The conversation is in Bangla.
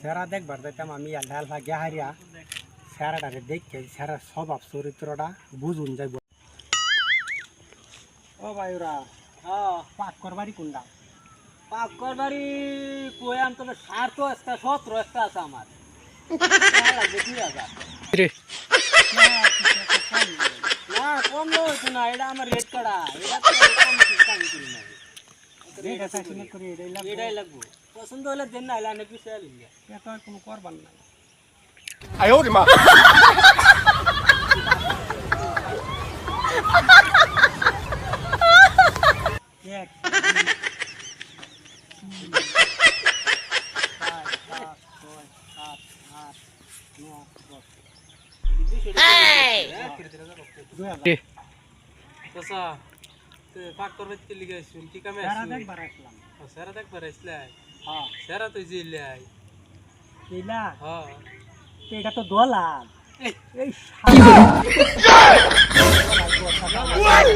সেরা দেখবার দেখতাম আমি ডাল ভাগে হারিয়া সেরাটারে দেখে সেরার স্বভাব চরিত্রটা বুঝুন যাইব। ও ভাইরা হ্যাঁ পাক করবারই কোনটা? পাকর বাড়ি কয়ে আনতে হবে সার তো একটা সতেরো একটা আছে আমার। না কম না এটা আমার রেট করা এটা কম কিছু আমি করি না এটা চাইছিনে করি এটাই লাগবে। এটাই লাগবো। পছন্দ হলে দেন না হলে অনেক বিষয় লিখলে এটা কোনো করবার নাই। আয়ো রে মা। Hey! Hey! পাক করবে কি লিগে কি কামে সেরা দেখবার আসলাম সেরা দেখবার হ্যাঁ সেরা তুই জিলে হ্যাঁ তো এটা তো এই, What?